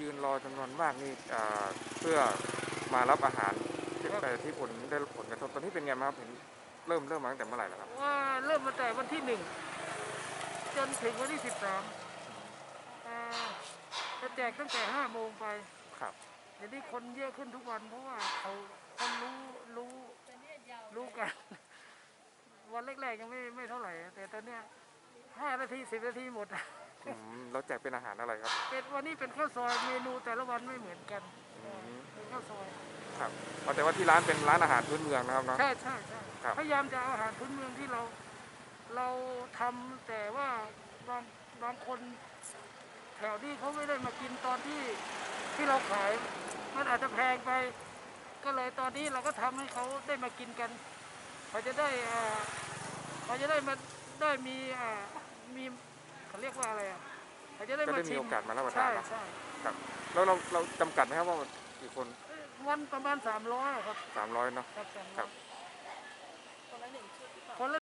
ยืนรอจำนวนมากนี่อ่าเพื่อมารับอาหารที่แต่ที่ผลได้รับผลกระทบตอนนี้เป็นไงบ้างครับเห็นเริ่มเริ่มมาตั้งแต่เมื่อไหร่แล้วครับว่าเริ่มมาแต่วันที่หนึ่งจนถึงวันที่สิบสามจะแจกตั้งแต่ห้าโมงไปครับเดี๋ยวนี้คนเยอะขึ้นทุกวันเพราะว่าเขาคนรู้รู้รู้กัน วันแรกๆยังไม่ไม่เท่าไหร่ แต่ตอนเนี้ยห้านาทีสิบนาทีหมด อืมแล้วแจกเป็นอาหารอะไรครับ เป็นวันนี้เป็นข้าวซอยเมนูแต่ละวันไม่เหมือนกันอืม เป็นข้าวซอยครับเอาแต่ว่าที่ร้านเป็นร้านอาหารพื้นเมืองนะครับเนาะ ใช่ใช่ใช่ครับ พยายามจะเอาอาหารพื้นเมืองที่เรา เราทำแต่ว่าบางบางคนแถวนี้เขาไม่ได้มากินตอนที่ที่เราขาย มันอาจจะแพงไป ก็เลยตอนนี้เราก็ทำให้เขาได้มากินกันเขาจะได้เอ่อเขาจะได้มาได้มีเอ่อมีเขา เรียกว่าอะไรอะเขาจะได้ก็มาได้มีชิมโอกาสมารับประทาใช่นเนาะใช่ครับแล้วเราเราจำกัดไหมครับว่ากี่คนวันประมาณสามร้อยครับสามร้อยเนาะ ครับสามครัร้อบ ยคนละ